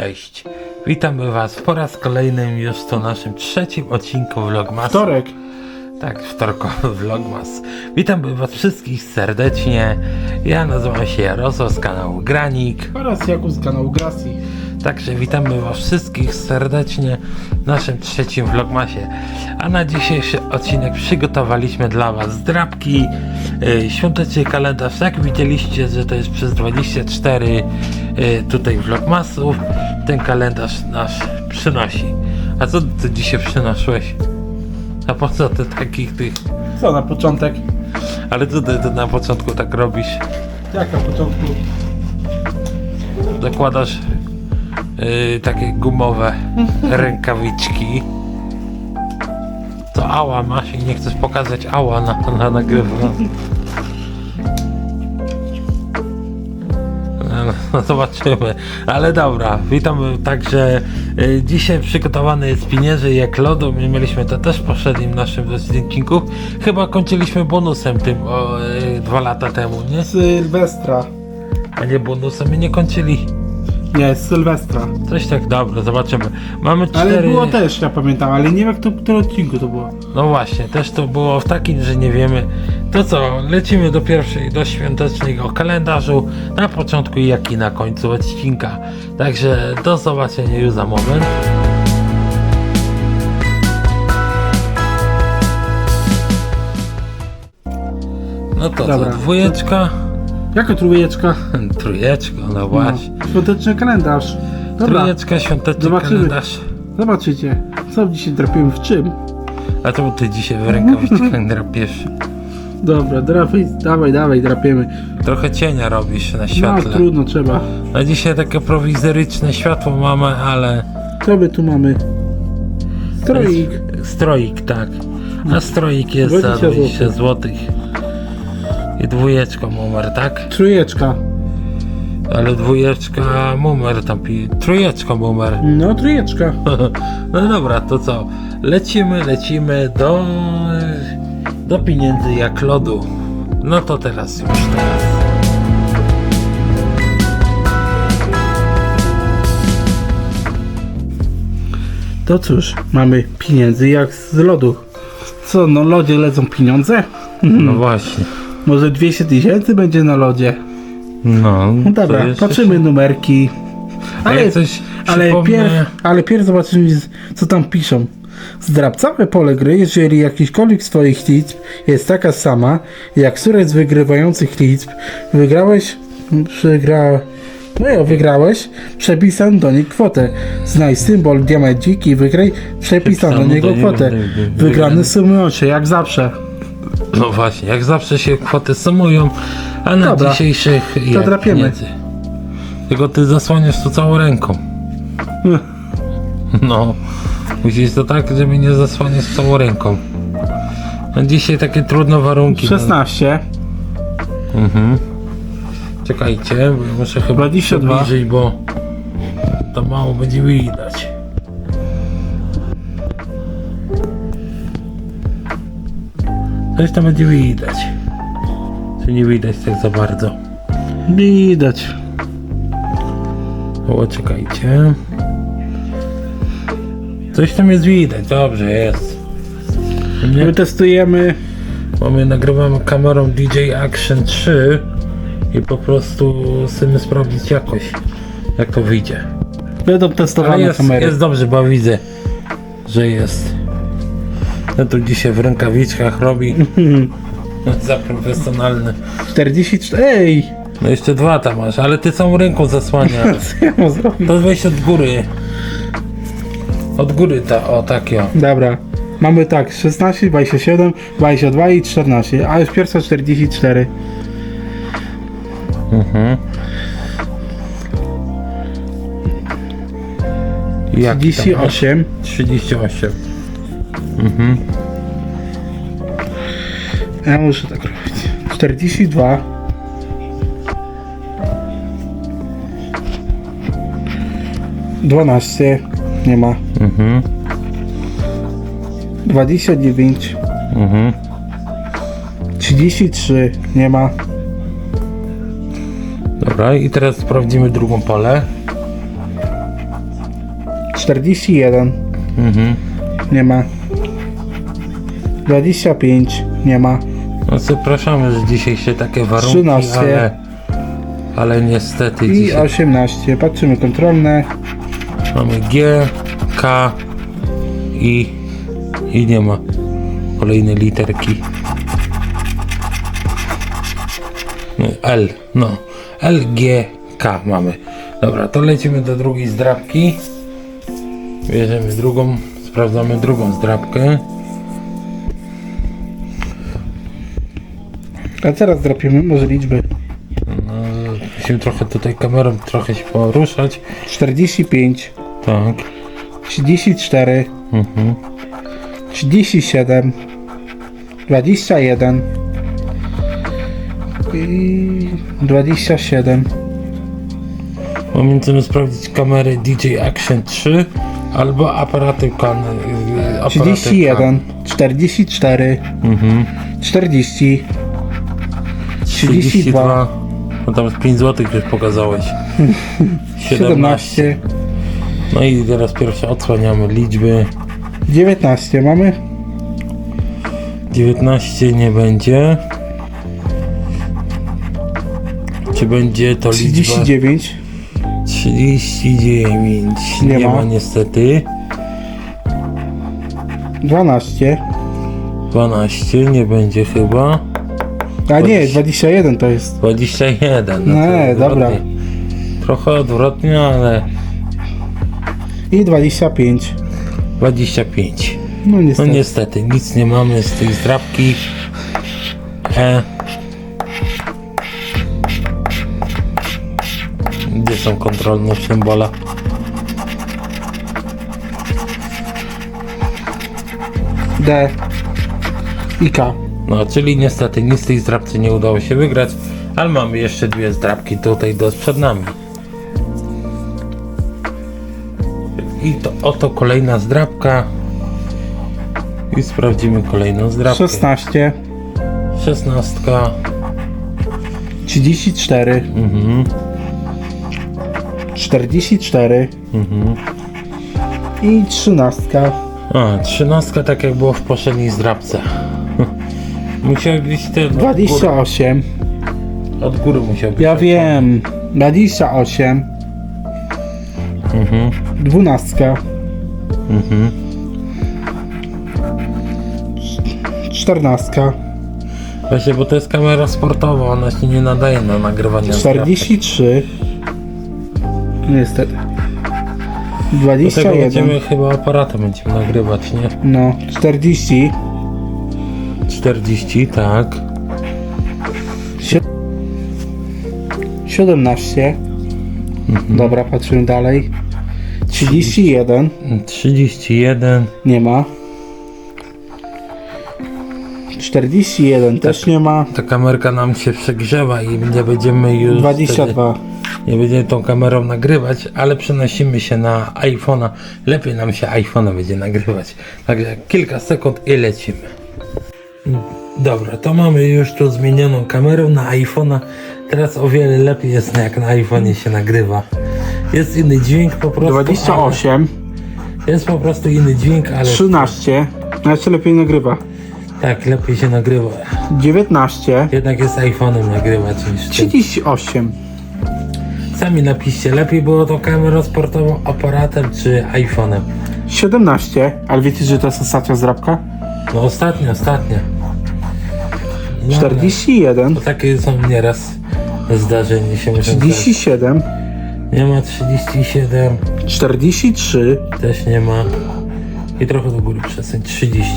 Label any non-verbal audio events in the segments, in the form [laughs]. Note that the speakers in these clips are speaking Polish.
Cześć! Witamy Was po raz kolejnym już to naszym trzecim odcinku Vlogmasu. Wtorek. Tak, wtorkowy [laughs] Vlogmas. Witam Was wszystkich serdecznie. Ja nazywam się Jarosław z kanału Granik. Oraz Jakub z kanału Grassi. Także witamy Was wszystkich serdecznie w naszym trzecim Vlogmasie. A na dzisiejszy odcinek przygotowaliśmy dla Was zdrabki, yy, świąteczny kalendarz. Jak widzieliście, że to jest przez 24 yy, tutaj Vlogmasów, ten kalendarz nasz przynosi. A co Ty dzisiaj przynosiłeś? A po co Ty takich tych... Co na początek? Ale co Ty, ty na początku tak robisz? Jak na początku? zakładasz yy, takie gumowe rękawiczki. To ała masz i nie chcesz pokazać ała na, na nagrywaniu. [laughs] No zobaczymy, ale dobra, witam także y, dzisiaj przygotowany jest pieniędzy jak lodu, my mieliśmy to też w poprzednim naszym odcinku, chyba kończyliśmy bonusem tym o, y, dwa lata temu, nie? Sylwestra. A nie bonusem, my nie kończyli. Nie, z Sylwestra. Coś tak, dobra, zobaczymy. Mamy cztery... Ale było też, ja pamiętam, ale nie wiem jak to, w którym odcinku to było. No właśnie, też to było w takim, że nie wiemy. To co, lecimy do pierwszej, do świątecznego kalendarzu, na początku jak i na końcu odcinka. Także do zobaczenia już za moment. No to Dobra. co, dwójeczka, Jaka trójeczka? [laughs] trójeczka, no właśnie. No, świąteczny kalendarz. Dobra, Trójeczka, świąteczny Zobaczymy. kalendarz. zobaczycie. Co dzisiaj drapimy w czym? A to ty dzisiaj w rękawiczkach [laughs] drapiesz. Dobra, drapaj, dawaj, dawaj, drapiemy. Trochę cienia robisz na No, świetle. trudno, trzeba. A dzisiaj takie prowizoryczne światło mamy, ale Co my tu mamy? Stroik. stroik, tak. A stroik jest za 20 20 zł. I dwójeczka numer, tak? Trójeczka. Ale dwójeczka numer tam pi... Trójeczka numer. [laughs] No, trójeczka. No dobra, to co? Lecimy, lecimy do... do pieniędzy jak lodu. No to teraz już teraz. To cóż, mamy pieniędzy jak z lodu. Co, na lodzie lecą pieniądze? No właśnie. Może 200 tysięcy będzie na lodzie. No, No dobra, to jeszcze patrzymy numerki. Ale Ale, ja coś ale, przypomnę- pierw, ale pierw zobaczymy, co tam piszą. Zdrabcałe pole gry, jeżeli jakiśkolwiek z Twoich liczb jest taka sama, jak z wygrywających liczb, wygrałeś, przegra, no ja, wygrałeś, przepisam do niej kwotę. Znajdź symbol diamencik i wygraj przepisaną do Przepisano niego do niego kwotę. wy- wy- wygrane. Wygrane sumują się, jak zawsze. No właśnie, jak zawsze się kwoty sumują, a na Dobra, dzisiejszych jak drapiemy. pieniędzy. Tylko ty zasłaniasz to całą ręką. [laughs] No, musisz to tak, żeby nie zasłaniać całą ręką. No dzisiaj takie trudne warunki. 16, No, mhm. Czekajcie, bo ja muszę chyba 22. bliżej, bo to mało będzie widać. Coś tam będzie widać. Czy nie widać tak za bardzo? widać. O, czekajcie. Coś tam jest widać, dobrze jest. Nie, My testujemy bo my nagrywamy kamerą DJ Action 3 i po prostu chcemy sprawdzić jakość, jak to wyjdzie. Będą Ale testowane jest, kamery. jest dobrze, bo widzę, że jest. No to dzisiaj w rękawiczkach robi za profesjonalny. 44. Ej! No jeszcze dwa tam masz, ale ty całą ręką zasłaniasz. [laughs] Co ja? To weź od góry. Od góry ta, o takie o. Dobra. Mamy tak 16, 27, 22 i 14, a już pierwsza 44. Mhm. Jak tam masz? 38, 38. ja muszę tak robić. 42. Dwanaście, nie ma. Mhm. 29, Mhm. 33, nie ma. Dobra, i teraz sprawdzimy drugą polę. 41. Mhm. Nie ma. 25. Nie ma. No przepraszamy, że dzisiaj się takie warunki, 13. ale, ale niestety I dzisiaj 18. Patrzymy kontrolne. mamy G, K i, i nie ma kolejnej literki. No, L, no. L, G, K mamy. Dobra, to lecimy do drugiej zdrabki. Bierzemy drugą, sprawdzamy drugą zdrabkę. A teraz drapimy może liczby. No, musimy trochę tutaj kamerą trochę się poruszać. 45. Tak. 34. Mhm. 37. 21. I 27. Pomiędzy sprawdzić kamery DJ Action 3 albo aparaty aparaty 31. 44. Kan. Mhm. 40. 32. No tam z 5 zł już pokazałeś. [laughs] 17. 17. No i teraz pierwsze odsłaniamy liczby. 19 mamy. 19 nie będzie. Czy będzie to liczba 39. 39? Nie Nie, ma. ma niestety. 12. 12 nie będzie chyba. A nie, 21 to jest. 21. No Nie, to dobra. odwrotnie. Trochę odwrotnie, ale I 25. 25. No No niestety. niestety, nic nie mamy z tej zdrabki. E. Gdzie są kontrolne symbole? D. I K. No, czyli niestety nic z tej zdrabcy nie udało się wygrać, ale mamy jeszcze dwie zdrabki tutaj do przed nami. I to oto kolejna zdrabka. I sprawdzimy kolejną zdrabkę. 16. 16. 34. Mhm. 44. Mhm. I 13. A, 13 tak jak było w poprzedniej zdrabce. Musiał być ten. Od góry, 28. od góry musiał być. Ja wiem. 28. Mhm. 12. Mhm. 14. Właśnie, bo to jest kamera sportowa, ona się nie nadaje na nagrywanie. zdrabek. 43. Niestety. Do tego 21. będziemy chyba aparatem będziemy nagrywać, nie? No. 40. 40, tak. Sie- 17. Dobra, patrzymy dalej. 31. 31. Nie ma. 41 też nie ma. Ta kamerka nam się przegrzewa i nie będziemy już. 22. Wtedy, nie będziemy tą kamerą nagrywać, ale przenosimy się na iPhone'a. Lepiej nam się iPhone'a będzie nagrywać. Także kilka sekund i lecimy. Dobra, to mamy już tu zmienioną kamerę na iPhone'a. Teraz o wiele lepiej jest jak na iPhone'ie się nagrywa. Jest inny dźwięk po prostu. 28. Ale, jest po prostu inny dźwięk, ale 13. No jeszcze lepiej nagrywa. tak, lepiej się nagrywa. 19. Jednak jest iPhone'em nagrywać niż tym. 38. Sami napiszcie, lepiej było to kamerą sportową, aparatem czy iPhone'em. 17. Ale wiecie, że to jest ostatnia zdrabka? No ostatnio, ostatnio. No, 41. Bo takie są nieraz zdarzenia się muszą zdarzyć. 37. Nie ma 37, 43. też nie ma. I trochę do góry przesuń, 30.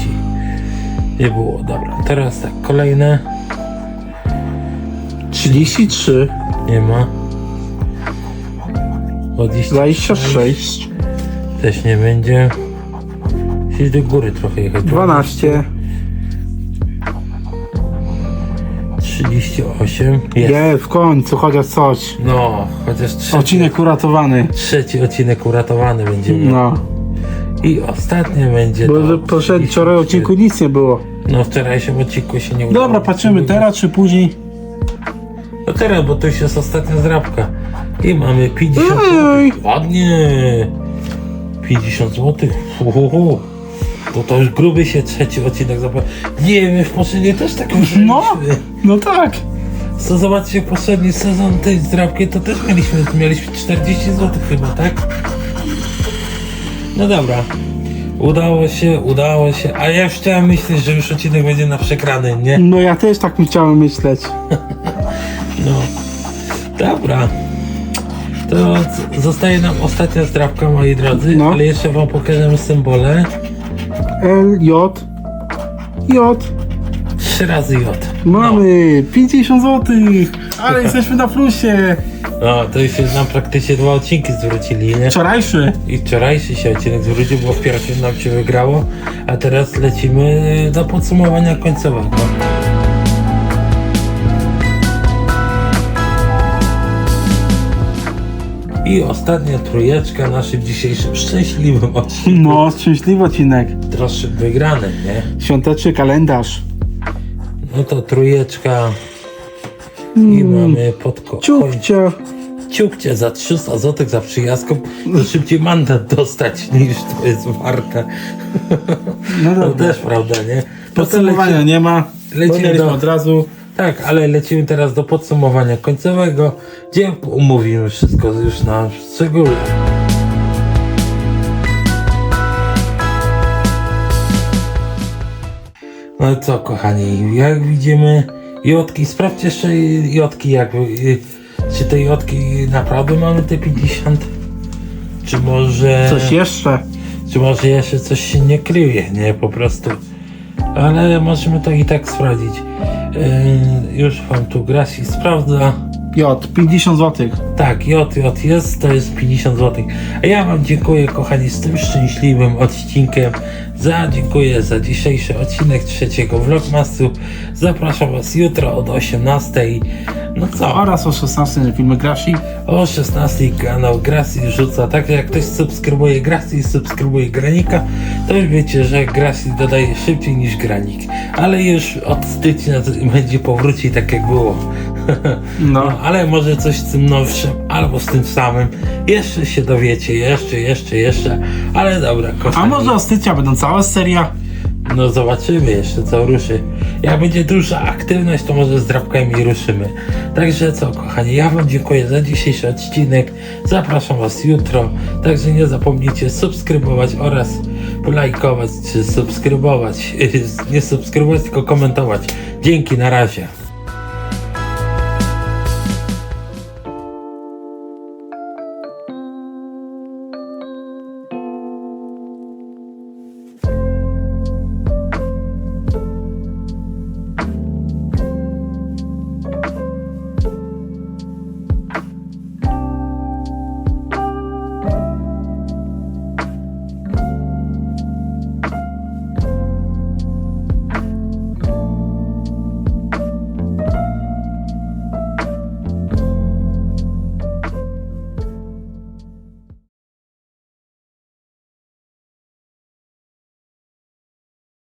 Nie było, dobra. Teraz tak, kolejne, 33. nie ma. 26, 26. też nie będzie. Musisz do góry trochę jechać. 12. 38. Jest. Je, w końcu, chociaż coś. No, chociaż trzeci, Odcinek uratowany. trzeci odcinek uratowany będzie. No. I ostatnie będzie Bo to. że poszedł wczoraj 33. odcinku nic nie było. No wczorajszym odcinku się nie udało. Dobra, patrzymy teraz czy później. No teraz, bo to już jest ostatnia zdrabka. I mamy 50 Ej! zł. Ładnie. 50 zł. Uhuhu. To to już gruby się trzeci odcinek zapłaci. Nie wiem, w poprzedniej też tak już No, mieliśmy. no tak. Co zobaczcie, poprzedni sezon tej zdrabki to też mieliśmy, mieliśmy 40 zł chyba, tak? No dobra. Udało się, udało się. A ja już chciałem myśleć, że już odcinek będzie na przegrany, nie? No ja też tak chciałem myśleć. [laughs] No. Dobra. To z- zostaje nam ostatnia zdrabka, moi drodzy, No. ale jeszcze wam pokażemy symbole. L, J, J. Trzy razy J. Mamy 50 zł, ale jesteśmy na plusie. No, to już się nam praktycznie dwa odcinki zwrócili, nie? Wczorajszy. I wczorajszy się odcinek zwrócił, bo w pierwszym nam się wygrało, a teraz lecimy do podsumowania końcowego. I ostatnia trójeczka naszym dzisiejszym szczęśliwym odcinku. No, szczęśliwy odcinek. Troszkę wygranym, nie? Świąteczny kalendarz. No to trójeczka i mamy pod ko- Ciupcia. ciupcie za 300 zł za przyjazdką, to szybciej mandat dostać niż to jest warte. No To dobra. też prawda, nie? No to Podsumowania lecimy, nie ma. lecimy do- od razu. Tak, ale lecimy teraz do podsumowania końcowego, gdzie umówimy wszystko już na szczegóły. No co, kochani, jak widzimy jotki, sprawdźcie jeszcze jotki, jak, y, czy te jotki naprawdę mamy te 50? Czy może... Coś jeszcze. Czy może jeszcze coś się nie kryje, nie? Po prostu. Ale możemy to i tak sprawdzić. Yy, już wam tu Grasi sprawdza. J, 50 zł. Tak, J, J jest, to jest 50 zł. A ja wam dziękuję, kochani, z tym szczęśliwym odcinkiem. Za, dziękuję za dzisiejszy odcinek trzeciego Vlogmasu. Zapraszam was jutro od 18. No co? Oraz o 16 filmy Grashi. O 16 kanał Grassi rzuca, tak jak ktoś subskrybuje Grassi i subskrybuje Granika, to już wiecie, że Grassi dodaje szybciej niż Granik. Ale już od stycznia będzie powróci tak jak było. [laughs] No. ale może coś z tym nowszym, albo z tym samym. Jeszcze się dowiecie, jeszcze, jeszcze, jeszcze. Ale dobra, A kochani. może o stycznia będą cała seria? No zobaczymy jeszcze co ruszy. Jak będzie duża aktywność, to może z drapkami ruszymy. Także co, kochani, ja Wam dziękuję za dzisiejszy odcinek. Zapraszam Was jutro. Także nie zapomnijcie subskrybować oraz polajkować czy subskrybować. [laughs] Nie subskrybować, tylko komentować. Dzięki, na razie.